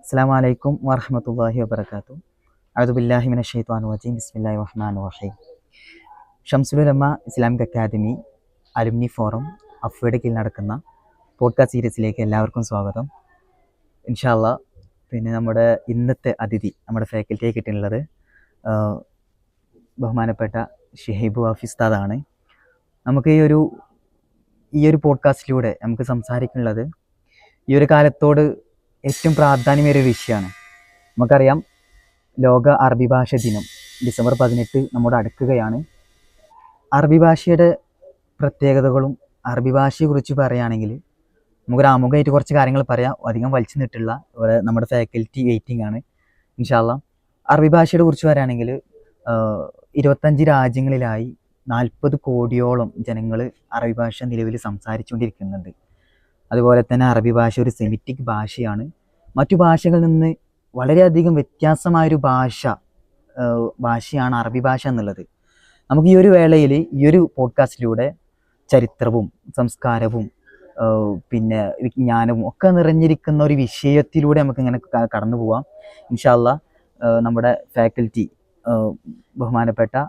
അസ്സാം വലൈക്കും വാഹമത്തല്ലാഹി വാബർക്കാത്തു അഴുബില്ലാഹിമിന ഷെയ്ത്വാൻ വജീം ബിസ്മില്ലാഹി റഹ്മാൻ റഹീം. Shamsululama Islamic academy alumni forum അഫ്വയുടെ കീഴിൽ നടക്കുന്ന പോഡ്കാസ്റ്റ് സീരീസിലേക്ക് എല്ലാവർക്കും സ്വാഗതം. ഇൻഷാല്ല പിന്നെ നമ്മുടെ ഇന്നത്തെ അതിഥി നമ്മുടെ ഫാക്കൽറ്റിയെ കിട്ടിയിട്ടുള്ളത് ബഹുമാനപ്പെട്ട ഷിഹൈബു ഹഫിസ്താദാണ് നമുക്ക് ഈ ഒരു ഈ ഒരു പോഡ്കാസ്റ്റിലൂടെ നമുക്ക് സംസാരിക്കാനുള്ളത് ഈ ഒരു കാലത്തോട് ഏറ്റവും പ്രാധാന്യമേറിയ ഒരു വിഷയമാണ് നമുക്കറിയാം ലോക അറബി ഭാഷ ദിനം ഡിസംബർ പതിനെട്ട് നമ്മുടെ അടുക്കുകയാണ്. അറബി ഭാഷയുടെ പ്രത്യേകതകളും അറബി ഭാഷയെക്കുറിച്ച് പറയുകയാണെങ്കിൽ നമുക്കൊരു ആമുഖമായിട്ട് കുറച്ച് കാര്യങ്ങൾ പറയാം. അധികം വലിച്ചു ഇവിടെ നമ്മുടെ ഫാക്കൽറ്റി വെയിറ്റിംഗ് ആണ്. ഇൻഷാല്ല അറബി ഭാഷയുടെ കുറിച്ച് പറയുകയാണെങ്കിൽ ഇരുപത്തഞ്ച് രാജ്യങ്ങളിലായി നാൽപ്പത് കോടിയോളം ജനങ്ങൾ അറബി ഭാഷ നിലവിൽ സംസാരിച്ചുകൊണ്ടിരിക്കുന്നുണ്ട്. അതുപോലെ തന്നെ അറബി ഭാഷ ഒരു സെമിറ്റിക് ഭാഷയാണ്. മറ്റു ഭാഷകളിൽ നിന്ന് വളരെയധികം വ്യത്യാസമായൊരു ഭാഷ ഭാഷയാണ് അറബി ഭാഷ എന്നുള്ളത്. നമുക്ക് ഈ ഒരു വേളയിൽ ഈ ഒരു പോഡ്കാസ്റ്റിലൂടെ ചരിത്രവും സംസ്കാരവും പിന്നെ വിജ്ഞാനവും ഒക്കെ നിറഞ്ഞിരിക്കുന്ന ഒരു വിഷയത്തിലൂടെ നമുക്ക് ഇങ്ങനെ കടന്നു പോവാം. ഇൻഷാല്ല നമ്മുടെ ഫാക്കൽറ്റി ബഹുമാനപ്പെട്ട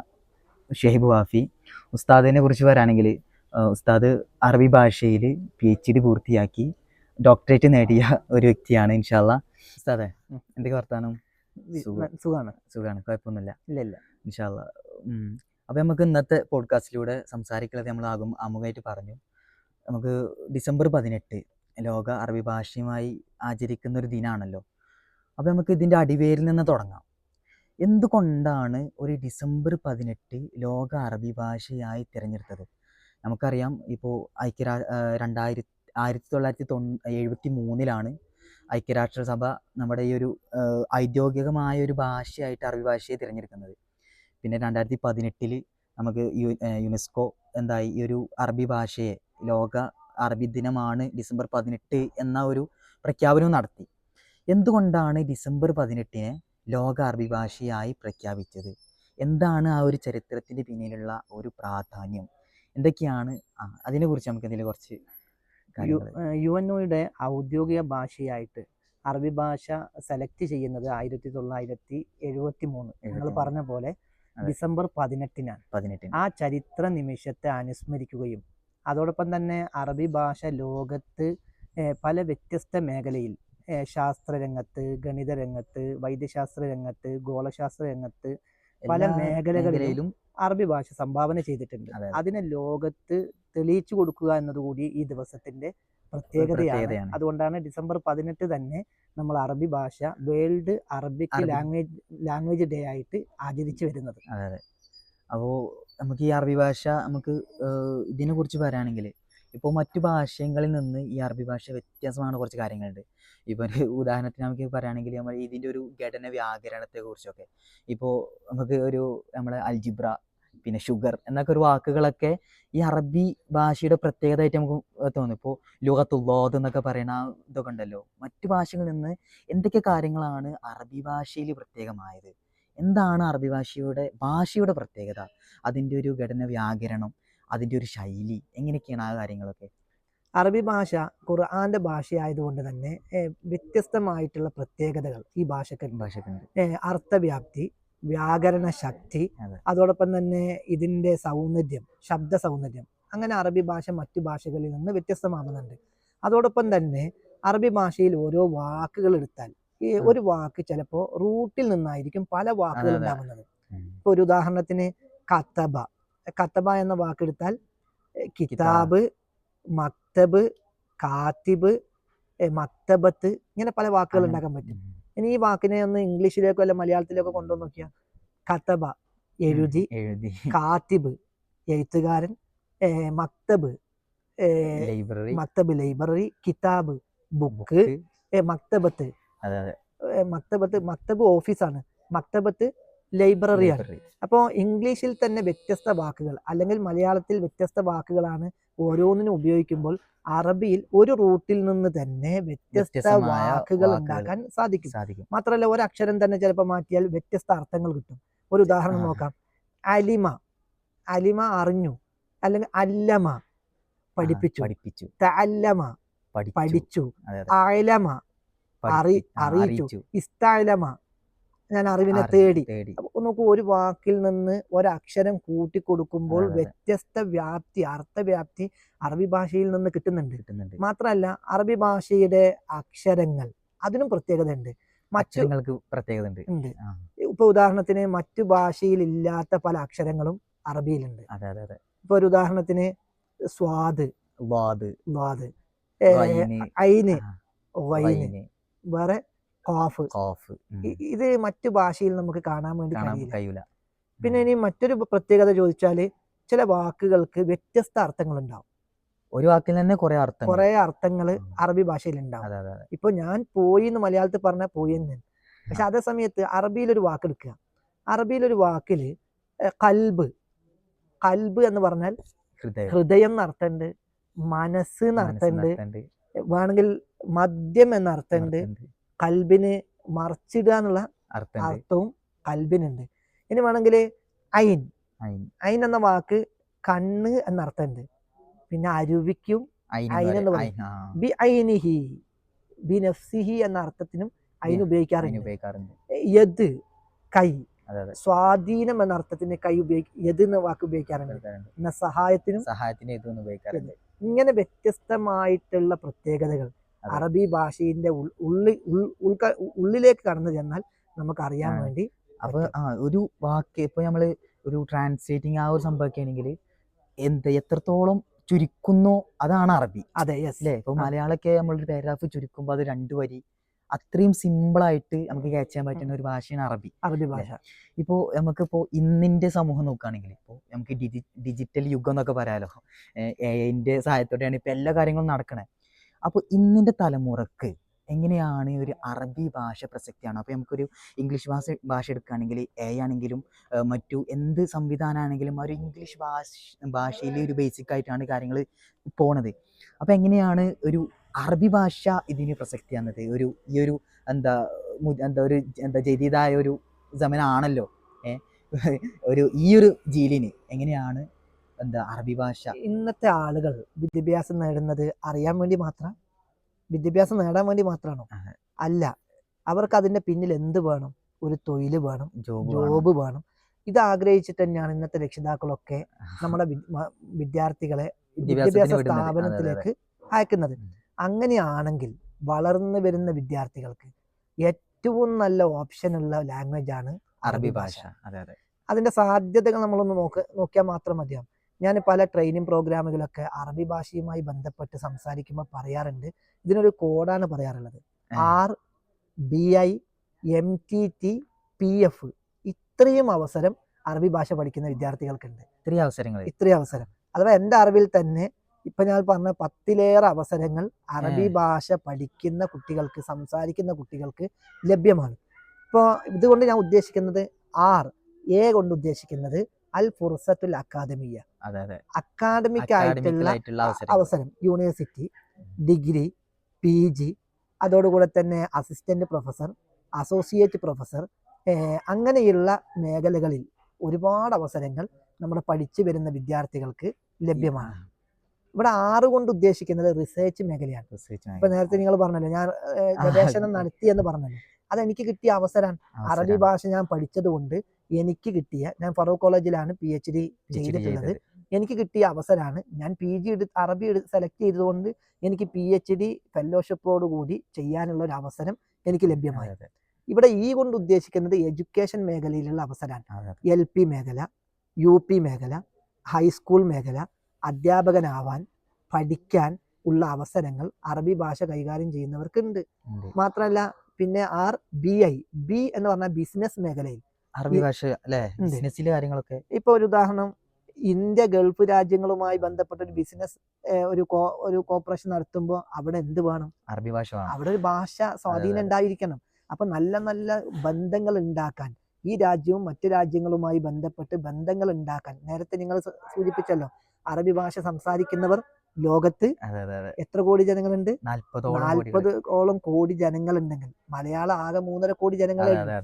ഷെഹിബ് വാഫി ഉസ്താദിനെ കുറിച്ച് പറയുകയാണെങ്കിൽ ഉസ്താദ് അറബി ഭാഷയിൽ പി എച്ച് ഡി പൂർത്തിയാക്കി ഡോക്ടറേറ്റ് നേടിയ ഒരു വ്യക്തിയാണ് ഇൻഷാല്ല ഉസ്താദെ എന്തൊക്കെ വർത്താനം? സുഖമാണ് സുഖമാണ് കുഴപ്പമൊന്നുമില്ല. ഇല്ല ഇല്ല. ഇൻഷാല്ല അപ്പോൾ നമുക്ക് ഇന്നത്തെ പോഡ്കാസ്റ്റിലൂടെ സംസാരിക്കുന്നത് നമ്മൾ ആകും ആമുഖമായിട്ട് പറഞ്ഞു. നമുക്ക് ഡിസംബർ പതിനെട്ട് ലോക അറബി ഭാഷയുമായി ആചരിക്കുന്ന ഒരു ദിനമാണല്ലോ അപ്പോൾ നമുക്ക് ഇതിന്റെ അടിവേരിൽ നിന്ന് തുടങ്ങാം. എന്തുകൊണ്ടാണ് ഒരു ഡിസംബർ പതിനെട്ട് ലോക അറബി ഭാഷയായി തിരഞ്ഞെടുത്തത്? നമുക്കറിയാം ഇപ്പോൾ ഐക്യരാ രണ്ടായിരത്തി ആയിരത്തി തൊള്ളായിരത്തി തൊ എഴുപത്തി മൂന്നിലാണ് ഐക്യരാഷ്ട്രസഭ നമ്മുടെ ഈ ഒരു ഔദ്യോഗികമായ ഒരു ഭാഷയായിട്ട് അറബി ഭാഷയെ തിരഞ്ഞെടുക്കുന്നത്. പിന്നെ രണ്ടായിരത്തി പതിനെട്ടിൽ നമുക്ക് യുനെസ്കോ എന്തായി ഈ ഒരു അറബി ഭാഷയെ ലോക അറബി ദിനമാണ് ഡിസംബർ പതിനെട്ട് എന്ന ഒരു പ്രഖ്യാപനവും നടത്തി. എന്തുകൊണ്ടാണ് ഡിസംബർ പതിനെട്ടിനെ ലോക അറബി ഭാഷയായി പ്രഖ്യാപിച്ചത്? എന്താണ് ആ ഒരു ചരിത്രത്തിന്റെ പിന്നിലുള്ള ഒരു പ്രാധാന്യം? എന്തൊക്കെയാണ്? ആ അതിനെക്കുറിച്ച് നമുക്ക് എന്തെങ്കിലും കുറച്ച് യു എൻ ഒയുടെ ഔദ്യോഗിക ഭാഷയായിട്ട് അറബി ഭാഷ സെലക്ട് ചെയ്യുന്നത് ആയിരത്തി തൊള്ളായിരത്തി എഴുപത്തി മൂന്ന് നിങ്ങൾ പറഞ്ഞ പോലെ ഡിസംബർ പതിനെട്ടിനാണ്. പതിനെട്ടിന്. ആ ചരിത്ര നിമിഷത്തെ അനുസ്മരിക്കുകയും അതോടൊപ്പം തന്നെ അറബി ഭാഷ ലോകത്ത് പല വ്യത്യസ്ത മേഖലയിൽ ശാസ്ത്ര ശാസ്ത്രരംഗത്ത് ഗണിത രംഗത്ത് വൈദ്യശാസ്ത്ര രംഗത്ത് ഗോളശാസ്ത്ര രംഗത്ത് പല മേഖലകളിലും അറബി ഭാഷ സംഭാവന ചെയ്തിട്ടുണ്ട് അതെ, അതെ. അതിനെ ലോകത്ത് തെളിയിച്ചു കൊടുക്കുക എന്നതുകൂടി ഈ ദിവസത്തിന്റെ പ്രത്യേകതയാണ്. അതുകൊണ്ടാണ് ഡിസംബർ പതിനെട്ട് തന്നെ നമ്മൾ അറബി ഭാഷ വേൾഡ് അറബിക് അറബി. ലാംഗ്വേജ് ലാംഗ്വേജ് ഡേ ആയിട്ട് ആചരിച്ചു വരുന്നത് അപ്പോൾ നമുക്ക് ഈ അറബി ഭാഷ നമുക്ക് ഇതിനെ കുറിച്ച് പറയുകയാണെങ്കിൽ ഇപ്പോൾ മറ്റു ഭാഷകളിൽ നിന്ന് ഈ അറബി ഭാഷ വ്യത്യാസമാണ് കുറച്ച് കാര്യങ്ങളുണ്ട്. ഇപ്പോൾ ഒരു ഉദാഹരണത്തിന് നമുക്ക് പറയുകയാണെങ്കിൽ നമ്മൾ ഇതിന്റെ ഒരു ഘടന വ്യാകരണത്തെ കുറിച്ചൊക്കെ. ഇപ്പോൾ നമുക്ക് ഒരു നമ്മുടെ അൽജിബ്ര പിന്നെ ഷുഗർ എന്നൊക്കെ ഒരു വാക്കുകളൊക്കെ ഈ അറബി ഭാഷയുടെ പ്രത്യേകതയായിട്ട് നമുക്ക് തോന്നും. ഇപ്പോൾ ലോകത്തുള്ളോത് എന്നൊക്കെ പറയുന്ന ഇതൊക്കെ ഉണ്ടല്ലോ. മറ്റു ഭാഷകളിൽ നിന്ന് എന്തൊക്കെ കാര്യങ്ങളാണ് അറബി ഭാഷയിൽ പ്രത്യേകമായത്? എന്താണ് അറബി ഭാഷയുടെ ഭാഷയുടെ പ്രത്യേകത? അതിന്റെ ഒരു ഘടന വ്യാകരണം അതിന്റെ ഒരു ശൈലി എങ്ങനെയൊക്കെയാണ് ആ കാര്യങ്ങളൊക്കെ? അറബി ഭാഷ ഖുർആാന്റെ ഭാഷയായതുകൊണ്ട് തന്നെ വ്യത്യസ്തമായിട്ടുള്ള പ്രത്യേകതകൾ ഈ ഭാഷക്ക് ഭാഷക്കുണ്ട്. അർത്ഥവ്യാപ്തി വ്യാകരണ ശക്തി അതോടൊപ്പം തന്നെ ഇതിന്റെ സൗന്ദര്യം ശബ്ദ സൗന്ദര്യം അങ്ങനെ അറബി ഭാഷ മറ്റു ഭാഷകളിൽ നിന്ന് വ്യത്യസ്തമാകുന്നുണ്ട് അതോടൊപ്പം തന്നെ അറബി ഭാഷയിൽ ഓരോ വാക്കുകൾ എടുത്താൽ ഈ ഒരു വാക്ക് ചിലപ്പോൾ റൂട്ടിൽ നിന്നായിരിക്കും പല വാക്കുകൾ. ഉണ്ടാകുന്നത് ഇപ്പൊ ഒരു ഉദാഹരണത്തിന് കത്തബ കത്തബ എന്ന വാക്കെടുത്താൽ കിതാബ് മക്തബ് കാത്തിബ് മക്തബത്ത് ഇങ്ങനെ പല വാക്കുകൾ ഉണ്ടാക്കാൻ പറ്റും. ഇനി ഈ വാക്കിനെ ഒന്ന് ഇംഗ്ലീഷിലേക്കോ അല്ല മലയാളത്തിലേക്കോ കൊണ്ടുവന്ന് നോക്കിയാൽ കത്തബ എഴുതി എഴുതി. കാത്തിബ് എഴുത്തുകാരൻ മക്തബ് ലൈബ്രറി. മക്തബ് ലൈബ്രറി കിതാബ് ബുക്ക് മക്തബത്ത്. മക്തബത്ത് മക്തബ് ഓഫീസാണ്. മക്തബത്ത് ലൈബ്രറിയാണ് ലൈബ്രറി അപ്പോൾ ഇംഗ്ലീഷിൽ തന്നെ വ്യത്യസ്ത വാക്കുകൾ അല്ലെങ്കിൽ മലയാളത്തിൽ വ്യത്യസ്ത വാക്കുകളാണ് ഓരോന്നിനും ഉപയോഗിക്കുമ്പോൾ അറബിയിൽ ഒരു റൂട്ടിൽ നിന്ന് തന്നെ വ്യത്യസ്ത വാക്കുകൾ. ഉണ്ടാക്കാൻ സാധിക്കും. സാധിക്കും. മാത്രമല്ല ഒരു അക്ഷരം തന്നെ ചിലപ്പോൾ മാറ്റിയാൽ വ്യത്യസ്ത അർത്ഥങ്ങൾ കിട്ടും. ഒരു ഉദാഹരണം നോക്കാം. അലിമ. അലിമ അറിഞ്ഞു. അല്ലെങ്കിൽ അല്ലമ പഠിപ്പിച്ചു. പഠിപ്പിച്ചു. തഅല്ലമ പഠിച്ചു. ആ, അറിയിച്ചു. ഇസ്താലമ ഞാൻ അറിവിനെ തേടി. അപ്പൊ നോക്കൂ ഒരു വാക്കിൽ നിന്ന് ഒരക്ഷരം കൂട്ടിക്കൊടുക്കുമ്പോൾ. വ്യത്യസ്ത വ്യാപ്തി അർത്ഥവ്യാപ്തി അറബി ഭാഷയിൽ നിന്ന് കിട്ടുന്നുണ്ട്. കിട്ടുന്നുണ്ട്. മാത്രമല്ല അറബി ഭാഷയുടെ അക്ഷരങ്ങൾ അതിനും പ്രത്യേകത ഉണ്ട് മറ്റു പ്രത്യേകത ഉണ്ട്. ഇപ്പൊ ഉദാഹരണത്തിന് മറ്റു ഭാഷയിൽ ഇല്ലാത്ത പല അക്ഷരങ്ങളും അറബിയിലുണ്ട്. അതെ അതെ അതെ. ഇപ്പൊ ഒരു ഉദാഹരണത്തിന് സ്വാദ്. വാദ്. വാദ്. ഐന്. വേറെ കാഫ് ഓഫ്. ഉം. ഇത് മറ്റു ഭാഷയിൽ നമുക്ക് കാണാൻ വേണ്ടി കഴിയില്ല. പിന്നെ ഇനി മറ്റൊരു പ്രത്യേകത ചോദിച്ചാൽ ചില വാക്കുകൾക്ക് വ്യത്യസ്ത അർത്ഥങ്ങൾ ഉണ്ടാവും ഒരു വാക്കിൽ തന്നെ കുറെ അർത്ഥം കുറെ അർത്ഥങ്ങൾ അറബി ഭാഷയിൽ ഉണ്ടാവും ഇപ്പൊ ഞാൻ പോയി എന്ന് മലയാളത്തിൽ പറഞ്ഞ പോയി എന്ന് പക്ഷെ അതേ സമയത്ത് അറബിയിൽ ഒരു വാക്ക് എടുക്കുക. അറബിയിൽ ഒരു വാക്കിൽ ഏഹ്, കൽബ്. കൽബ് എന്ന് പറഞ്ഞാൽ ഹൃദയം. എന്നർത്ഥമുണ്ട് മനസ്സ് എന്നർത്ഥമുണ്ട് വേണമെങ്കിൽ മദ്യം എന്നർത്ഥമുണ്ട് കൽബിന് മറച്ചിടുക എന്നുള്ള അർത്ഥമുണ്ട് അർത്ഥവും കൽബിനുണ്ട്. ഇനി വേണമെങ്കിൽ ഐൻ അയിൻ. ഐൻ എന്ന വാക്ക് കണ്ണ് എന്ന എന്നർത്ഥമുണ്ട് പിന്നെ അരുവിക്കും അയിൻ അയിൻ എന്ന് പറയും. അയിൻ, ബി നഫ്സിഹി എന്ന അർത്ഥത്തിനും അയിൻ അയിൻ ഉപയോഗിക്കാറുണ്ട്. യദ് കൈ. സ്വാധീനം എന്ന അർത്ഥത്തിന് കൈ ഉപയോഗിക്കും യദ് എന്ന വാക്ക് ഉപയോഗിക്കാറുണ്ട്. പിന്നെ സഹായത്തിനും സഹായത്തിന് ഉപയോഗിക്കാറുണ്ട്. ഇങ്ങനെ വ്യത്യസ്തമായിട്ടുള്ള പ്രത്യേകതകൾ. അറബി ഭാഷയിന്റെ ഉള്ളി ഉൾക്ക- ഉള്ളിലേക്ക് കടന്നു ചെന്നാൽ നമുക്ക് അറിയാൻ വേണ്ടി അപ്പൊ ആ ഒരു വാക്ക് ഇപ്പൊ നമ്മൾ ഒരു ട്രാൻസ്ലേറ്റിംഗ് ആ ഒരു സംഭവമൊക്കെ ആണെങ്കിൽ എന്ത് എത്രത്തോളം ചുരുക്കുന്നോ അതാണ് അറബി. അതെ യെസ് അല്ലേ? ഇപ്പൊ. മലയാളമൊക്കെ നമ്മളൊരു പാരഗ്രാഫ് ചുരുക്കുമ്പോൾ അത് രണ്ടു വരി. അത്രയും സിമ്പിൾ ആയിട്ട് നമുക്ക് ക്യാച്ച് ചെയ്യാൻ പറ്റുന്ന ഒരു ഭാഷയാണ് അറബി. അറബി ഭാഷ. ഇപ്പോൾ നമുക്കിപ്പോൾ ഇന്നിന്റെ സമൂഹം നോക്കുകയാണെങ്കിൽ ഇപ്പോൾ നമുക്ക് ഡിജി ഡിജിറ്റൽ യുഗം എന്നൊക്കെ പറയാലോ. എ ഐന്റെ സഹായത്തോടെയാണ് ഇപ്പോൾ എല്ലാ കാര്യങ്ങളും നടക്കണേ. അപ്പോൾ ഇന്നിന്റെ തലമുറയ്ക്ക് എങ്ങനെയാണ് ഒരു അറബി ഭാഷ പ്രസക്തിയാണ്? അപ്പോൾ നമുക്കൊരു ഇംഗ്ലീഷ് ഭാഷ ഭാഷ എടുക്കുകയാണെങ്കിൽ എ ആണെങ്കിലും മറ്റു എന്ത് സംവിധാനമാണെങ്കിലും ആ ഒരു ഇംഗ്ലീഷ് ഭാഷ ഭാഷയിൽ ഒരു ബേസിക് ആയിട്ടാണ് കാര്യങ്ങൾ പോണത്. അപ്പോൾ എങ്ങനെയാണ് ഒരു അറബി ഭാഷ ഇതിന് പ്രസക്തിയാണത്? ഒരു ഈ ഒരു എന്താ എന്താ ഒരു എന്താ ജദീദായ ഒരു സമനാണല്ലോ ഏഹ് ഒരു ഈ ഒരു ജീലിന് എങ്ങനെയാണ് എന്താ അറബി ഭാഷ? ഇന്നത്തെ ആളുകൾ വിദ്യാഭ്യാസം നേടുന്നത് അറിയാൻ വേണ്ടി മാത്രം വിദ്യാഭ്യാസം നേടാൻ വേണ്ടി മാത്രമാണോ? അല്ല. അവർക്ക് അതിന്റെ പിന്നിൽ എന്ത് വേണം? ഒരു തൊഴിൽ വേണം ജോബ് വേണം. ഇത് ആഗ്രഹിച്ചിട്ട് തന്നെയാണ് ഇന്നത്തെ രക്ഷിതാക്കളൊക്കെ നമ്മുടെ വിദ്യാർത്ഥികളെ വിദ്യാഭ്യാസ. സ്ഥാപനത്തിലേക്ക് അയക്കുന്നത്. അങ്ങനെയാണെങ്കിൽ വളർന്നു വരുന്ന വിദ്യാർത്ഥികൾക്ക് ഏറ്റവും നല്ല ഓപ്ഷൻ ഉള്ള ലാംഗ്വേജ് ആണ് അറബി ഭാഷ. അതെ അതെ. അതിന്റെ സാധ്യതകൾ നമ്മളൊന്ന് നോക്ക് നോക്കിയാൽ മാത്രം മതിയാവും. ഞാൻ പല ട്രെയിനിങ് പ്രോഗ്രാമുകളൊക്കെ അറബി ഭാഷയുമായി ബന്ധപ്പെട്ട് സംസാരിക്കുമ്പോൾ പറയാറുണ്ട്. ഇതിനൊരു കോഡാണ് പറയാറുള്ളത്. R B I M T T P F ഇത്രയും അവസരം അറബി ഭാഷ പഠിക്കുന്ന വിദ്യാർത്ഥികൾക്കുണ്ട്. ഇത്രയും അവസരങ്ങൾ ഇത്രയും അവസരം. അഥവാ എന്റെ അറിവിൽ തന്നെ ഇപ്പൊ ഞാൻ പറഞ്ഞ പത്തിലേറെ അവസരങ്ങൾ അറബി ഭാഷ പഠിക്കുന്ന കുട്ടികൾക്ക് സംസാരിക്കുന്ന കുട്ടികൾക്ക് ലഭ്യമാണ്. ഇപ്പോൾ ഇതുകൊണ്ട് ഞാൻ ഉദ്ദേശിക്കുന്നത് ആർ എ കൊണ്ട് ഉദ്ദേശിക്കുന്നത് അൽ ഫുർസത്തുൽ അക്കാദമിയ. അക്കാഡമിക്കൽ ആയിട്ടുള്ള അവസരം. യൂണിവേഴ്സിറ്റി ഡിഗ്രി പി ജി അതോടുകൂടെ തന്നെ അസിസ്റ്റന്റ് പ്രൊഫസർ അസോസിയേറ്റ് പ്രൊഫസർ അങ്ങനെയുള്ള മേഖലകളിൽ ഒരുപാട് അവസരങ്ങൾ നമ്മൾ പഠിച്ചു വരുന്ന വിദ്യാർത്ഥികൾക്ക് ലഭ്യമാണ്. ഇവിടെ ആറ് കൊണ്ട് ഉദ്ദേശിക്കുന്നത് റിസർച്ച് മേഖലയാണ്. ഇപ്പൊ നേരത്തെ നിങ്ങൾ പറഞ്ഞല്ലോ ഞാൻ ഗവേഷണം. നടത്തി എന്ന് പറഞ്ഞല്ലോ. അതെനിക്ക് കിട്ടിയ അവസരമാണ് അറബി ഭാഷ ഞാൻ പഠിച്ചത് കൊണ്ട് എനിക്ക് കിട്ടിയ ഞാൻ ഫറൂഖ് കോളേജിലാണ് പി എച്ച് ഡി ചെയ്തിട്ടുള്ളത്. എനിക്ക് കിട്ടിയ അവസരമാണ് ഞാൻ പി ജി എടുത്ത് അറബി സെലക്ട് ചെയ്തതുകൊണ്ട് എനിക്ക് പി എച്ച് ഡി ഫെലോഷിപ്പോട് കൂടി ചെയ്യാനുള്ള ഒരു അവസരം എനിക്ക് ലഭ്യമായത് ഇവിടെ ഈ കൊണ്ട് ഉദ്ദേശിക്കുന്നത് എഡ്യൂക്കേഷൻ മേഖലയിലുള്ള അവസരമാണ് എൽ പി മേഖല യു പി മേഖല ഹൈസ്കൂൾ മേഖല അധ്യാപകനാവാൻ പഠിക്കാൻ ഉള്ള അവസരങ്ങൾ അറബി ഭാഷ കൈകാര്യം ചെയ്യുന്നവർക്കുണ്ട്. മാത്രമല്ല പിന്നെ ആർ ബി ഐ ബി എന്ന് പറഞ്ഞാൽ ബിസിനസ് മേഖലയിൽ. അറബി ഭാഷ അല്ലേ? ബിസിനസ്സിലെ കാര്യങ്ങളൊക്കെ. ഇപ്പൊ ഒരു ഉദാഹരണം ഇന്ത്യ ഗൾഫ് രാജ്യങ്ങളുമായി ബന്ധപ്പെട്ട ഒരു ബിസിനസ് ഒരു ഒരു കോപ്പറേഷൻ നടത്തുമ്പോൾ അവിടെ എന്ത് വേണം? അറബി ഭാഷ അവിടെ ഒരു ഭാഷ സ്വാധീനം ഉണ്ടായിരിക്കണം. അപ്പൊ നല്ല നല്ല ബന്ധങ്ങൾ ഉണ്ടാക്കാൻ ഈ രാജ്യവും മറ്റു രാജ്യങ്ങളുമായി ബന്ധപ്പെട്ട് ബന്ധങ്ങൾ ഉണ്ടാക്കാൻ നേരത്തെ നിങ്ങൾ സൂചിപ്പിച്ചല്ലോ അറബി ഭാഷ സംസാരിക്കുന്നവർ ലോകത്ത് എത്ര കോടി ജനങ്ങളുണ്ട്? നാൽപ്പത് ഓളം കോടി ജനങ്ങൾ ഉണ്ടെങ്കിൽ മലയാളം ആകെ മൂന്നര കോടി ജനങ്ങളെ അതെ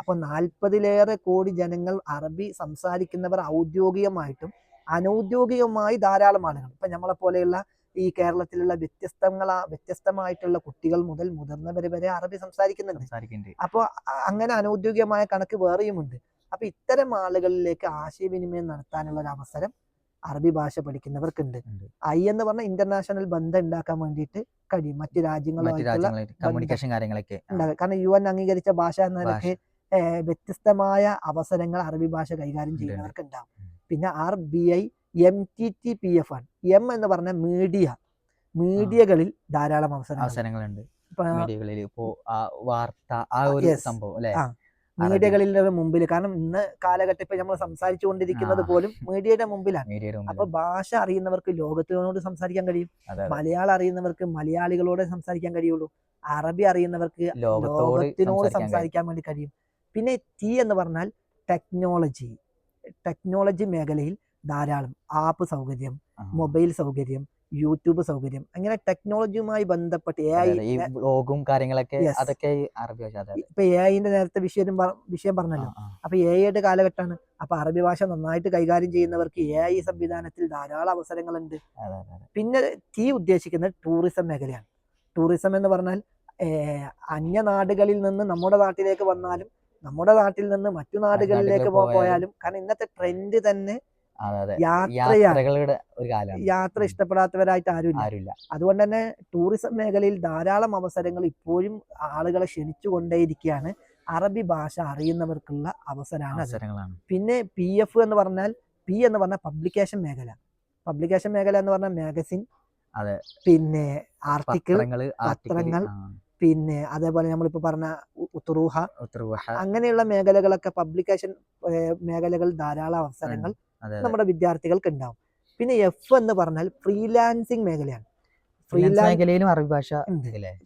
അപ്പൊ നാൽപ്പതിലേറെ കോടി ജനങ്ങൾ അറബി സംസാരിക്കുന്നവർ ഔദ്യോഗികമായിട്ടും അനൗദ്യോഗികമായി ധാരാളം ആളുകൾ. ഇപ്പൊ നമ്മളെ പോലെയുള്ള ഈ കേരളത്തിലുള്ള വ്യത്യസ്തങ്ങളാ വ്യത്യസ്തമായിട്ടുള്ള കുട്ടികൾ മുതൽ മുതിർന്നവർ വരെ അറബി സംസാരിക്കുന്നുണ്ട്. സംസാരിക്കുന്നുണ്ട്. അപ്പോൾ അങ്ങനെ അനൗദ്യോഗികമായ കണക്ക് വേറെയുമുണ്ട്. അപ്പൊ ഇത്തരം ആളുകളിലേക്ക് ആശയവിനിമയം നടത്താനുള്ള ഒരു അവസരം അറബി ഭാഷ പഠിക്കുന്നവർക്കുണ്ട്. ഉണ്ട്. ഐ എന്ന് പറഞ്ഞ ഇന്റർനാഷണൽ ബന്ധം ഉണ്ടാക്കാൻ വേണ്ടിയിട്ട് കഴിയും. മറ്റു രാജ്യങ്ങളുമായിട്ടുള്ള കമ്മ്യൂണിക്കേഷൻ കാര്യങ്ങളൊക്കെ. ഉണ്ടാകും കാരണം യു എൻ അംഗീകരിച്ച ഭാഷ എന്ന നിലയ്ക്ക് വ്യത്യസ്തമായ അവസരങ്ങൾ അറബി ഭാഷ കൈകാര്യം ചെയ്യുന്നവർക്ക് ഉണ്ടാവും പിന്നെ R B I M T T P F ആണ് എം എന്ന് പറഞ്ഞ മീഡിയ. മീഡിയകളിൽ ധാരാളം അവസരങ്ങൾ. അവസരങ്ങളുണ്ട്. മീഡിയകളിൽ ഇപ്പോ വാർത്ത ആ ഒരു സംഭവം അല്ലെ. മീഡിയകളിലെ മുമ്പിൽ കാരണം ഇന്ന് കാലഘട്ടത്തിൽ ഇപ്പൊ നമ്മൾ സംസാരിച്ചു കൊണ്ടിരിക്കുന്നത് പോലും മീഡിയയുടെ മുമ്പിലാണ്. അപ്പൊ ഭാഷ അറിയുന്നവർക്ക് ലോകത്തിനോട് സംസാരിക്കാൻ കഴിയും. മലയാളം അറിയുന്നവർക്ക് മലയാളികളോട് സംസാരിക്കാൻ കഴിയുള്ളൂ. അറബി അറിയുന്നവർക്ക് ലോകത്തിനോട് സംസാരിക്കാൻ വേണ്ടി കഴിയും. പിന്നെ ടി എന്ന് പറഞ്ഞാൽ ടെക്നോളജി. ടെക്നോളജി മേഖലയിൽ ധാരാളം ആപ്പ് സൗകര്യം മൊബൈൽ സൗകര്യം യൂട്യൂബ് സൗകര്യം അങ്ങനെ ടെക്നോളജിയുമായി ബന്ധപ്പെട്ട് എ ഐ ബ്ലോഗും. ഈ കാര്യങ്ങളൊക്കെ. അതൊക്കെ അറബി ഭാഷ. ഇപ്പൊ എ ഐന്റെ നേരത്തെ വിഷയം വിഷയം പറഞ്ഞല്ലോ. അപ്പൊ എ ഐയുടെ കാലഘട്ടമാണ് അപ്പൊ അറബി ഭാഷ നന്നായിട്ട് കൈകാര്യം ചെയ്യുന്നവർക്ക് എ ഐ സംവിധാനത്തിൽ ധാരാളം അവസരങ്ങളുണ്ട്. പിന്നെ തീ ഉദ്ദേശിക്കുന്നത് ടൂറിസം മേഖലയാണ് ടൂറിസം എന്ന് പറഞ്ഞാൽ അന്യനാടുകളിൽ നിന്ന് നമ്മുടെ നാട്ടിലേക്ക് വന്നാലും നമ്മുടെ നാട്ടിൽ നിന്ന് മറ്റു നാടുകളിലേക്ക് പോയാലും. കാരണം ഇന്നത്തെ ട്രെൻഡ് തന്നെ യാത്രയാണ് യാത്ര ഇഷ്ടപ്പെടാത്തവരായിട്ട് ആരുമില്ല. അതുകൊണ്ട് തന്നെ ടൂറിസം മേഖലയിൽ ധാരാളം അവസരങ്ങൾ ഇപ്പോഴും ആളുകളെ ക്ഷണിച്ചുകൊണ്ടേയിരിക്കുകയാണ്. അറബി ഭാഷ അറിയുന്നവർക്കുള്ള അവസരമാണ് പിന്നെ പി എഫ് എന്ന് പറഞ്ഞാൽ പി എന്ന് പറഞ്ഞാൽ പബ്ലിക്കേഷൻ മേഖല. പബ്ലിക്കേഷൻ മേഖല എന്ന് പറഞ്ഞാൽ മാഗസിൻ. അതെ. പിന്നെ ആർട്ടിക്കിൾ പത്രങ്ങൾ, പിന്നെ അതേപോലെ നമ്മളിപ്പോ പറഞ്ഞ ഉത്റൂഹ അങ്ങനെയുള്ള മേഖലകളൊക്കെ പബ്ലിക്കേഷൻ മേഖലകൾ ധാരാളം അവസരങ്ങൾ. നമ്മുടെ വിദ്യാർത്ഥികൾക്ക് ഉണ്ടാവും പിന്നെ എഫ് എന്ന് പറഞ്ഞാൽ ഫ്രീലാൻസിങ് മേഖലയാണ്. ഫ്രീലാൻസ് അറബി ഭാഷ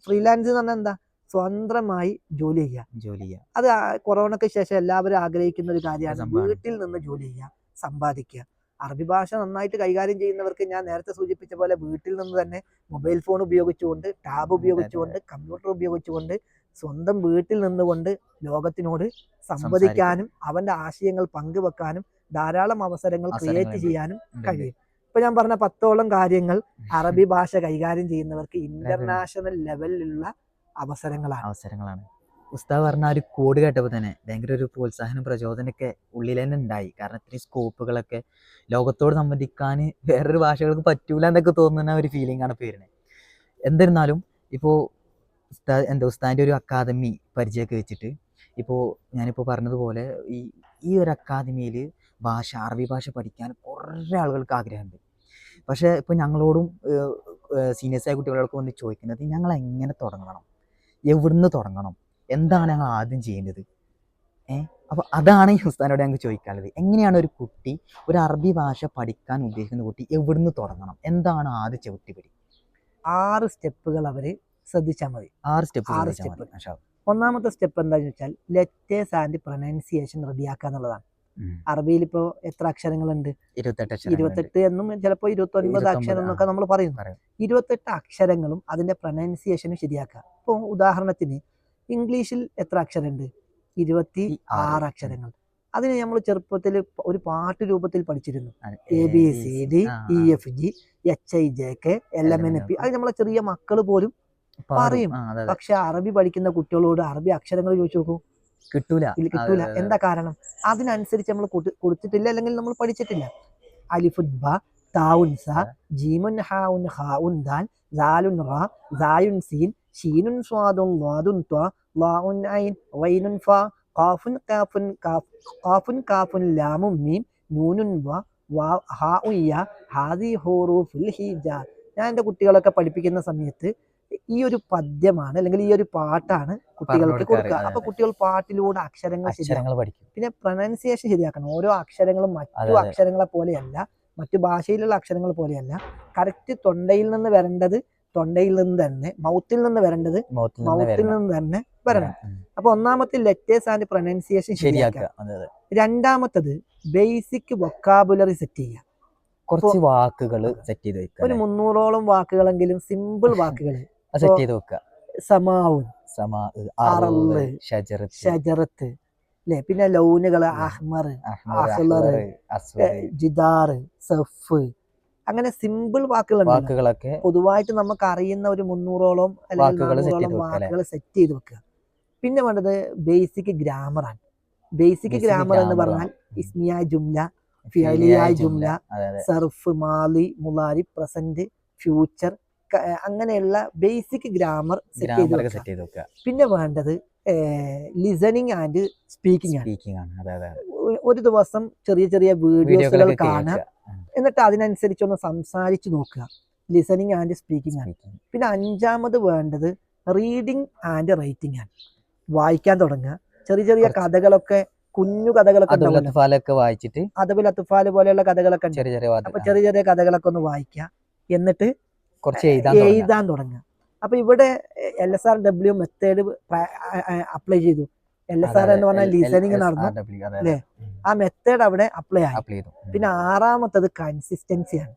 ഫ്രീലാൻസ് എന്ന് പറഞ്ഞാൽ എന്താ? സ്വന്തമായി ജോലി ചെയ്യുക. ജോലി ചെയ്യുക. അത് കൊറോണയ്ക്ക് ശേഷം എല്ലാവരും ആഗ്രഹിക്കുന്ന ഒരു കാര്യമാണ് വീട്ടിൽ നിന്ന് ജോലി ചെയ്യുക സമ്പാദിക്കുക. അറബി ഭാഷ നന്നായിട്ട് കൈകാര്യം ചെയ്യുന്നവർക്ക് ഞാൻ നേരത്തെ സൂചിപ്പിച്ച പോലെ വീട്ടിൽ നിന്ന് തന്നെ മൊബൈൽ ഫോൺ ഉപയോഗിച്ചുകൊണ്ട് ടാബ് ഉപയോഗിച്ചുകൊണ്ട് കമ്പ്യൂട്ടർ ഉപയോഗിച്ചുകൊണ്ട് സ്വന്തം വീട്ടിൽ നിന്നുകൊണ്ട് ലോകത്തിനോട് സംവദിക്കാനും അവന്റെ ആശയങ്ങൾ പങ്കുവെക്കാനും ധാരാളം അവസരങ്ങൾ ക്രിയേറ്റ് ചെയ്യാനും. കഴിയും. ഇപ്പൊ ഞാൻ പറഞ്ഞ പത്തോളം കാര്യങ്ങൾ അറബി ഭാഷ കൈകാര്യം ചെയ്യുന്നവർക്ക് ഇന്റർനാഷണൽ ലെവലിലുള്ള അവസരങ്ങളാണ്. അവസരങ്ങളാണ്. ഉസ്താദ് പറഞ്ഞ ഒരു കോഡ് കേട്ടപ്പോൾ തന്നെ ഭയങ്കര ഒരു പ്രോത്സാഹനം പ്രചോദനമൊക്കെ ഉള്ളിൽ തന്നെ ഉണ്ടായി. കാരണം ഇത്രയും സ്കോപ്പുകളൊക്കെ ലോകത്തോട് സംബന്ധിക്കാൻ വേറൊരു ഭാഷകൾക്ക് പറ്റൂല എന്നൊക്കെ തോന്നുന്ന ഒരു ഫീലിംഗ് ആണ് ഇപ്പോൾ വരുന്നത്. എന്നിരുന്നാലും ഇപ്പോൾ ഉസ്താദ് എന്താ ഉസ്താദിന്റെ ഒരു അക്കാദമി പരിചയമൊക്കെ വെച്ചിട്ട് ഇപ്പോൾ ഞാനിപ്പോൾ പറഞ്ഞതുപോലെ ഈ ഈ ഒരു അക്കാദമിയിൽ ഭാഷ അറബി ഭാഷ പഠിക്കാൻ കുറേ ആളുകൾക്ക് ആഗ്രഹമുണ്ട്. പക്ഷേ ഇപ്പോൾ ഞങ്ങളോടും സീനിയേഴ്സായ കുട്ടികളോടൊക്കെ വന്ന് ചോദിക്കുന്നത് ഞങ്ങൾ എങ്ങനെ തുടങ്ങണം? എവിടുന്ന് തുടങ്ങണം? എന്താണ് ഞങ്ങൾ ആദ്യം ചെയ്യേണ്ടത്? ഏ അപ്പോൾ അതാണ് ഈ ഉസ്താനോട് ഞങ്ങൾക്ക് ചോദിക്കാനുള്ളത്. എങ്ങനെയാണ് ഒരു കുട്ടി ഒരു അറബി ഭാഷ പഠിക്കാൻ ഉദ്ദേശിക്കുന്ന കുട്ടി എവിടുന്ന് തുടങ്ങണം? എന്താണ് ആദ്യ ചവിട്ടിപിടി? ആറ് സ്റ്റെപ്പുകൾ അവർ ശ്രദ്ധിച്ചാൽ മതി. ആറ് സ്റ്റെപ്പ് ആറ് സ്റ്റെപ്പ്. ഒന്നാമത്തെ സ്റ്റെപ്പ് എന്താണെന്ന് വെച്ചാൽ ലെറ്റേഴ്സ് ആൻഡ് പ്രൊനൗൺസിയേഷൻ റെഡിയാക്കുക എന്നുള്ളതാണ്. അറബിയിൽ ഇപ്പോ എത്ര അക്ഷരങ്ങളുണ്ട്? ഇരുപത്തെട്ട് എന്നും ചിലപ്പോൾ ഇരുപത്തി ഒൻപത് അക്ഷരം എന്നൊക്കെ നമ്മൾ പറയുന്നു. പറയും. ഇരുപത്തെട്ട് അക്ഷരങ്ങളും അതിന്റെ പ്രൊനൗൺസിയേഷനും ശരിയാക്കുക. ഇപ്പോൾ ഉദാഹരണത്തിന് ഇംഗ്ലീഷിൽ എത്ര അക്ഷരമുണ്ട്? ഇരുപത്തി ആറ്. അക്ഷരങ്ങൾ. അതിനെ നമ്മൾ ചെറുപ്പത്തിൽ ഒരു പാട്ട് രൂപത്തിൽ പഠിച്ചിരുന്നു. A B C D E F G H I J K L M N P അത് നമ്മളെ ചെറിയ മക്കൾ പോലും പറയും. പക്ഷെ അറബി പഠിക്കുന്ന കുട്ടികളോട് അറബി അക്ഷരങ്ങൾ ചോദിച്ചു നോക്കൂ. കിട്ടൂല. കിട്ടൂല. എന്താ കാരണം? അതിനനുസരിച്ച് നമ്മൾ കൊടുത്തിട്ടില്ല അല്ലെങ്കിൽ നമ്മൾ പഠിച്ചിട്ടില്ല. അലിഫുൻ ബ താവുൻ സ ജീമുൻ ഹാവുൻ ഹാവുൻ ദാൽ ദാലുൻ റ ദായുൻ സീൻ ഷീനുൻ സ്വാദുൻ ത്വ ലാഉൻ ഐൻ വൈനുൻ ഫ ഖാഫുൻ കാഫുൻ കാഫ് ഖാഫുൻ കാഫുൻ ലാമും മീം നൂനുൻ വ വാ ഹാദി ഹൂറൂഫുൽ ഹിജ. ഞാൻ എന്റെ കുട്ടികളൊക്കെ പഠിപ്പിക്കുന്ന സമയത്ത് ഈ ഒരു പദ്യമാണ് അല്ലെങ്കിൽ ഈ ഒരു പാട്ടാണ് കുട്ടികൾക്ക് കൊടുക്കുക. അപ്പൊ കുട്ടികൾ പാട്ടിലൂടെ അക്ഷരങ്ങൾ അക്ഷരങ്ങൾ പഠിക്കും. പിന്നെ പ്രൊനൗൺസിയേഷൻ ശരിയാക്കണം. ഓരോ അക്ഷരങ്ങളും മറ്റു. അക്ഷരങ്ങളെ പോലെയല്ല മറ്റു ഭാഷയിലുള്ള അക്ഷരങ്ങൾ പോലെയല്ല. കറക്റ്റ് തൊണ്ടയിൽ നിന്ന് വരേണ്ടത് തൊണ്ടയിൽ നിന്ന് തന്നെ മൗത്തിൽ നിന്ന് വരേണ്ടത് മൗത്തിൽ നിന്ന് തന്നെ വരണം. അപ്പൊ ഒന്നാമത്തെ ലെറ്റേഴ്സ് ആൻഡ് പ്രൊനൗൺസിയേഷൻ ശരിയാക്കുക. രണ്ടാമത്തത് ബേസിക് വൊക്കാബുലറി സെറ്റ് ചെയ്യുക. കുറച്ച് വാക്കുകൾ സെറ്റ് ചെയ്ത് വെക്കുക ഒരു മുന്നൂറോളം വാക്കുകളെങ്കിലും സിമ്പിൾ വാക്കുകൾ സെറ്റ് ചെയ്ത് വെക്കുക സമാവുൻ ഷജറത്ത് അല്ലെ പിന്നെ ലൗനുകൾ. അഹ്മർ ജിദാർ സഫ്. അങ്ങനെ സിമ്പിൾ വാക്കുകളൊക്കെ പൊതുവായിട്ട് നമുക്ക് അറിയുന്ന ഒരു മുന്നൂറോളം അല്ലെങ്കിൽ? വാക്കുകൾ സെറ്റ് ചെയ്ത് വെക്കുക പിന്നെ വേണ്ടത് ബേസിക് ഗ്രാമറാണ് ബേസിക് ഗ്രാമർ എന്ന് പറഞ്ഞാൽ ഇസ്മിയ ജുംല ഫിയലിയായ ജുംല. സർഫ് മാലി മുലാരി പ്രസന്റ് ഫ്യൂച്ചർ അങ്ങനെയുള്ള ബേസിക് ഗ്രാമർ സെറ്റ് ചെയ്ത് വെക്കുക. സെറ്റ് ചെയ്ത് വെക്കുക. പിന്നെ വേണ്ടത് ലിസണിങ് ആൻഡ് സ്പീക്കിംഗ് ആണ്. സ്പീക്കിംഗ് ആണ്. ഒരു ദിവസം ചെറിയ ചെറിയ വീഡിയോസുകൾ കാണുക. എന്നിട്ട് അതിനനുസരിച്ച് ഒന്ന് സംസാരിച്ച് നോക്കുക. ലിസണിങ് ആൻഡ് സ്പീക്കിംഗ് ആണ്. പിന്നെ അഞ്ചാമത് വേണ്ടത് റീഡിങ് ആൻഡ് റൈറ്റിംഗ് ആണ്. വായിക്കാൻ തുടങ്ങുക. ചെറിയ ചെറിയ കഥകളൊക്കെ കുഞ്ഞു കഥകളൊക്കെ വായിച്ചിട്ട് അതുപോലെ അത്തുഫാൽ പോലെയുള്ള കഥകളൊക്കെ ചെറിയ ചെറിയ കഥകളൊക്കെ ഒന്ന് വായിക്കുക. എന്നിട്ട് കുറച്ച് എഴുതാൻ തുടങ്ങുക. അപ്പൊ ഇവിടെ L S R W method apply ചെയ്തു എൽ എസ് ആർ എന്ന് പറഞ്ഞാൽ ലിസണിങ് നടന്നു. അല്ലേ? ആ മെത്തേഡ് അവിടെ അപ്ലൈ ആയി. പിന്നെ ആറാമത്തത് കൺസിസ്റ്റൻസിയാണ്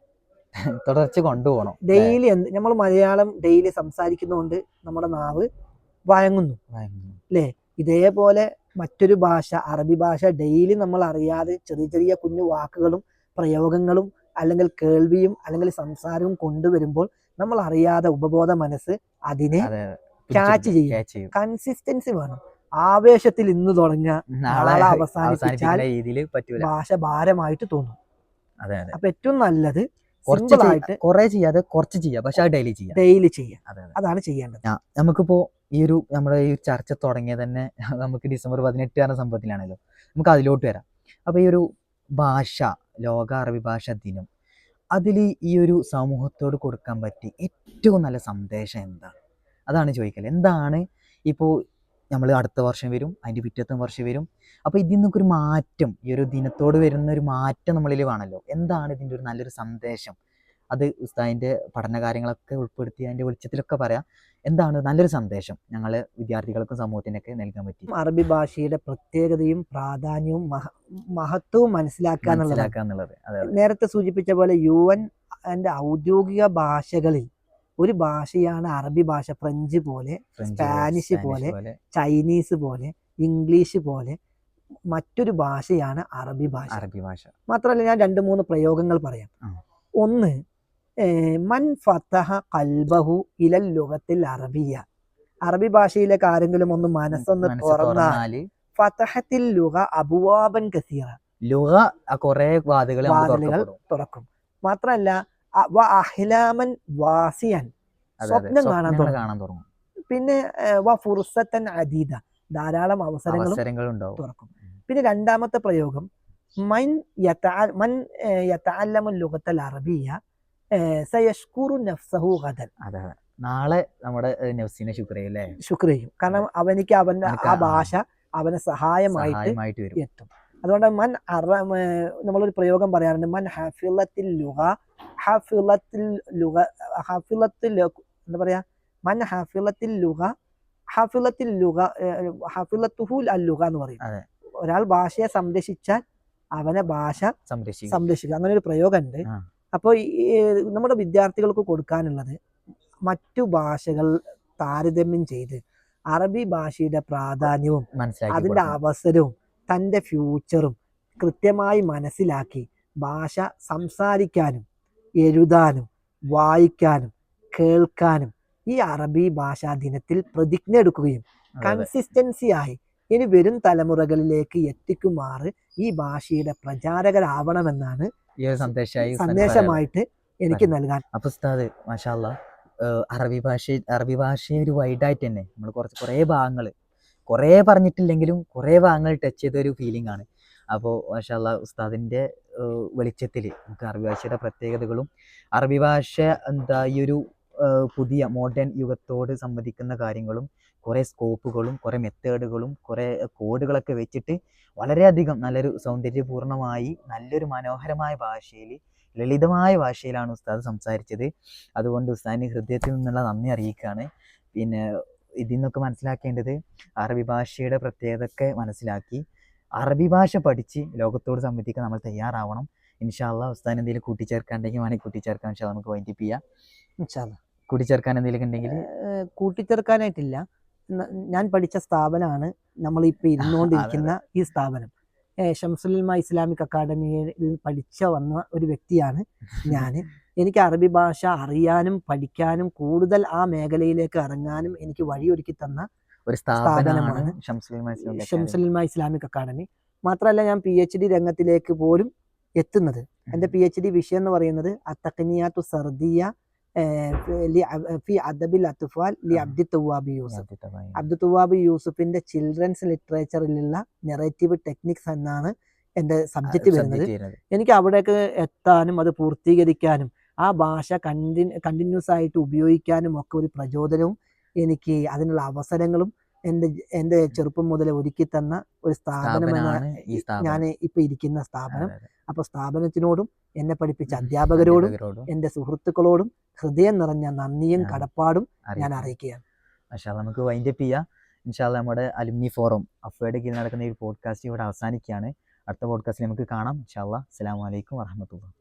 തുടർച്ച കൊണ്ടുപോകണം ഡെയിലി എന്ത് നമ്മൾ മലയാളം ഡെയിലി സംസാരിക്കുന്നതുകൊണ്ട് നമ്മുടെ നാവ് വഴങ്ങുന്നു അല്ലേ ഇതേപോലെ മറ്റൊരു ഭാഷ അറബി ഭാഷ ഡെയിലി നമ്മൾ അറിയാതെ ചെറിയ ചെറിയ കുഞ്ഞു വാക്കുകളും പ്രയോഗങ്ങളും അല്ലെങ്കിൽ കേൾവിയും അല്ലെങ്കിൽ സംസാരവും കൊണ്ടുവരുമ്പോൾ നമ്മൾ അറിയാതെ ഉപബോധ മനസ്സ് അതിനെ ക്യാച്ച് ചെയ്യും. കൺസിസ്റ്റൻസി വേണം. ആവേശത്തിൽ ഇന്ന് തുടങ്ങുക. നാളെ അവസാനിപ്പിച്ചാൽ ഭാഷ ഭാരമായിട്ട് തോന്നും. അപ്പൊ ഏറ്റവും നല്ലത് കുറച്ച് കുറെ ചെയ്യാതെ കുറച്ച് ചെയ്യുക പക്ഷെ ഡെയിലി ചെയ്യുക ഡെയിലി ചെയ്യാം. അതെ അതെ. അതാണ് ചെയ്യേണ്ടത്. നമുക്കിപ്പോ ഈ ഒരു നമ്മുടെ ഈ ചർച്ച തുടങ്ങിയ തന്നെ നമുക്ക് ഡിസംബർ പതിനെട്ട് എന്ന സംഭവത്തിലാണല്ലോ. നമുക്ക് അതിലോട്ട് വരാം. അപ്പൊ ഈ ഒരു ഭാഷ ലോക അറബി ഭാഷ ദിനം. അതിൽ ഈ ഒരു സമൂഹത്തോട് കൊടുക്കാൻ പറ്റിയ ഏറ്റവും നല്ല സന്ദേശം എന്താണ്? അതാണ് ചോദിക്കൽ. എന്താണ്? ഇപ്പോൾ നമ്മൾ അടുത്ത വർഷം വരും അതിന്റെ പിറ്റത്തെ വർഷം വരും. അപ്പോൾ ഇതിൽ നിന്നൊക്കെ ഒരു മാറ്റം ഈ ഒരു ദിനത്തോട് വരുന്ന ഒരു മാറ്റം നമ്മളിൽ വേണമല്ലോ. എന്താണ് ഇതിന്റെ ഒരു നല്ലൊരു സന്ദേശം? അത് ഉസ്താദിന്റെ പഠന കാര്യങ്ങളൊക്കെ ഉൾപ്പെടുത്തി അതിന്റെ വെളിച്ചത്തിലൊക്കെ പറയാം. എന്താണ്? നല്ലൊരു സന്ദേശം ഞങ്ങൾ വിദ്യാർത്ഥികൾക്കും സമൂഹത്തിനൊക്കെ നൽകാൻ പറ്റും. അറബി ഭാഷയുടെ പ്രത്യേകതയും പ്രാധാന്യവും മഹത്വവും മനസ്സിലാക്കുക എന്നുള്ളത്. നേരത്തെ സൂചിപ്പിച്ച പോലെ യു എൻ എന്റെ ഔദ്യോഗിക ഭാഷകളിൽ ഒരു ഭാഷയാണ് അറബി ഭാഷ ഫ്രഞ്ച് പോലെ സ്പാനിഷ് പോലെ ചൈനീസ് പോലെ ഇംഗ്ലീഷ് പോലെ മറ്റൊരു ഭാഷയാണ് അറബി ഭാഷ. അറബി ഭാഷ. മാത്രമല്ല ഞാൻ രണ്ട് മൂന്ന് പ്രയോഗങ്ങൾ പറയാം. ഒന്ന് മൻ ഫതഹ കൽബഹു ഇലൽ ലുഗത്തിൽ അറബിയ. അറബി ഭാഷയിലേക്ക് ആരെങ്കിലും ഒന്ന് മനസ്സൊന്ന് മനസ്സ് തുറന്നാൽ ഫതഹത്തിൽ ലുഗ അബുവാബൻ കസീറ. ലുഗ കുറെ വാതുകൾ വാതിലുകൾ തുറക്കും. മാത്രമല്ല അഹ്ലാമൻ വാസിയൻ. സ്വപ്നം കാണാൻ. കാണാൻ തുടങ്ങും. പിന്നെ വ ഫുർസത്തൻ അദീദ ധാരാളം അവസരങ്ങളും അവസരങ്ങൾ തുറക്കും. പിന്നെ രണ്ടാമത്തെ പ്രയോഗം മൻ മൻ യതഅല്ലമു ലുഗത്തൽ അറബിയ. സയഷ്കുറു നഫ്സഹു ഗദൻ. അതെ അതെ. നാളെ നമ്മുടെ നഫ്സിനെ ശുക്രയല്ലേ ശുക്ർ കാരണം അവനിക്ക് അവന്റെ ആ ഭാഷ അവനെ സഹായമായിട്ട് എത്തും. അതുകൊണ്ട് മൻ അറ നമ്മളൊരു പ്രയോഗം പറയാറുണ്ട്. മൻ ഹഫിളത്തിൽ ലുഹ ഹഫിളത്തിൽ ലുഹ ഹഫിളത്തിൽ എന്താ പറയാ? മൻ ഹഫിളത്തിൽ ലുഹ ഹഫിളത്തിൽ ലുഹ ഹഫിളത്തുഹുൽ അൽ ലുഹ എന്ന് പറയും. ഒരാൾ ഭാഷയെ സംരക്ഷിച്ചാൽ അവനെ ഭാഷ സംരക്ഷിക്കും. അങ്ങനെ ഒരു പ്രയോഗമുണ്ട്. അപ്പോൾ ഈ നമ്മുടെ വിദ്യാർത്ഥികൾക്ക് കൊടുക്കാനുള്ളത് മറ്റു ഭാഷകൾ താരതമ്യം ചെയ്ത് അറബി ഭാഷയുടെ പ്രാധാന്യവും അതിന്റെ അവസരവും തന്റെ ഫ്യൂച്ചറും കൃത്യമായി മനസ്സിലാക്കി ഭാഷ സംസാരിക്കാനും എഴുതാനും വായിക്കാനും കേൾക്കാനും ഈ അറബി ഭാഷാ ദിനത്തിൽ പ്രതിജ്ഞ എടുക്കുകയും കൺസിസ്റ്റൻസിയായി അതെ. കൺസിസ്റ്റൻസി ആയി ഇനി വരും തലമുറകളിലേക്ക് എത്തിക്കുമാറ് ഈ ഭാഷയുടെ പ്രചാരകരാവണമെന്നാണ് ഈ ഒരു സന്ദേശമായി സന്ദേശമായിട്ട് എനിക്ക് നൽകാൻ. അപ്പൊ ഉസ്താദ് മാഷാല്ല അറബി ഭാഷ അറബി ഭാഷയെ ഒരു വൈഡായിട്ട് തന്നെ. നമ്മൾ കുറച്ച് കുറേ ഭാഗങ്ങൾ കുറേ പറഞ്ഞിട്ടില്ലെങ്കിലും കുറേ ഭാഗങ്ങൾ ടച്ച് ചെയ്ത ഒരു ഫീലിംഗ് ആണ്. അപ്പോൾ മാഷാല്ല ഉസ്താദിന്റെ വെളിച്ചത്തിൽ നമുക്ക് അറബി ഭാഷയുടെ പ്രത്യേകതകളും അറബി ഭാഷ എന്താ ഈ ഒരു പുതിയ മോഡേൺ യുഗത്തോട് സംവദിക്കുന്ന കാര്യങ്ങളും കുറേ സ്കോപ്പുകളും കുറേ മെത്തേഡുകളും കുറേ കോഡുകളൊക്കെ വെച്ചിട്ട് വളരെയധികം നല്ലൊരു സൗന്ദര്യപൂർണമായി നല്ലൊരു മനോഹരമായ ഭാഷയിൽ ലളിതമായ ഭാഷയിലാണ് ഉസ്താദ് സംസാരിച്ചത്. അതുകൊണ്ട് ഉസ്താദിന് ഹൃദയത്തിൽ നിന്നുള്ള നന്ദി അറിയിക്കുകയാണ്. പിന്നെ ഇതിൽ നിന്നൊക്കെ മനസ്സിലാക്കേണ്ടത് അറബി ഭാഷയുടെ പ്രത്യേകതയൊക്കെ മനസ്സിലാക്കി. അറബി ഭാഷ പഠിച്ച് ലോകത്തോട് സംബന്ധിക്കാൻ നമ്മൾ തയ്യാറാവണം. ഇൻഷാല്ല ഉസ്താൻ എന്തെങ്കിലും കൂട്ടിച്ചേർക്കാണ്ടെങ്കിൽ വേണമെങ്കിൽ കൂട്ടിച്ചേർക്കാൻ നമുക്ക് വൈൻഡിപ്പ് ചെയ്യാം. കൂട്ടിച്ചേർക്കാൻ എന്തെങ്കിലും ഉണ്ടെങ്കിൽ കൂട്ടിച്ചേർക്കാനായിട്ടില്ല. ഞാൻ പഠിച്ച സ്ഥാപനമാണ് നമ്മൾ ഇപ്പൊ ഇരുന്നുകൊണ്ടിരിക്കുന്ന ഈ സ്ഥാപനം. ഷംസുലിമ ഇസ്ലാമിക് അക്കാഡമിയിൽ പഠിച്ച വന്ന ഒരു വ്യക്തിയാണ് ഞാൻ എനിക്ക് അറബി ഭാഷ അറിയാനും പഠിക്കാനും കൂടുതൽ ആ മേഖലയിലേക്ക് ഇറങ്ങാനും എനിക്ക് വഴിയൊരുക്കി തന്ന ഒരു സ്ഥാപനമാണ് ഷംസുലിമ ഇസ്ലാമിക് അക്കാദമി. അക്കാഡമി. മാത്രമല്ല ഞാൻ പി എച്ച് ഡി രംഗത്തിലേക്ക് പോലും എത്തുന്നത്. എന്റെ പി എച്ച് ഡി വിഷയം എന്ന് പറയുന്നത് അത്തക്കനിയാത്തു സർദിയ ഫി അദബിൽ അത്തുഫാൽ ലി. അബ്ദി തവാബി യൂസഫ് അബ്ദു തുവാബി യൂസഫിന്റെ ചിൽഡ്രൻസ് ലിറ്ററേച്ചറിലുള്ള നെറേറ്റീവ് ടെക്നിക്സ് എന്നാണ് എന്റെ സബ്ജക്റ്റ് വരുന്നത്. എനിക്ക് അവിടേക്ക് എത്താനും അത് പൂർത്തീകരിക്കാനും ആ ഭാഷ കണ്ടി കണ്ടിന്യൂസ് ആയിട്ട് ഉപയോഗിക്കാനും ഒക്കെ ഒരു പ്രചോദനവും എനിക്ക് അതിനുള്ള അവസരങ്ങളും എന്റെ എന്റെ ചെറുപ്പം മുതൽ ഒരുക്കി തന്ന ഒരു സ്ഥാപനമാണ്. ഞാൻ ഇപ്പൊ ഇരിക്കുന്ന സ്ഥാപനം. അതെ, അതെ. അപ്പൊ സ്ഥാപനത്തിനോടും എന്നെ പഠിപ്പിച്ച അധ്യാപകരോടും എന്റെ എന്റെ സുഹൃത്തുക്കളോടും ഹൃദയം നിറഞ്ഞ നന്ദിയും കടപ്പാടും ഞാൻ അറിയിക്കുകയാണ്. അല്ലാ, നമുക്ക് വൈൻഡ് അപ്പ് ചെയ്യാം. ഇൻഷാല്ല നമ്മുടെ അലുമിനി ഫോറം അഫയുടെ കീഴിൽ നടക്കുന്ന ഈ പോഡ്കാസ്റ്റ് ഇവിടെ അവസാനിക്കുകയാണ്. അടുത്ത പോഡ്കാസ്റ്റിൽ നമുക്ക് കാണാം. ഇൻഷാല്ല അസ്സാം വലൈക്കും വറഹമത്തുള്ള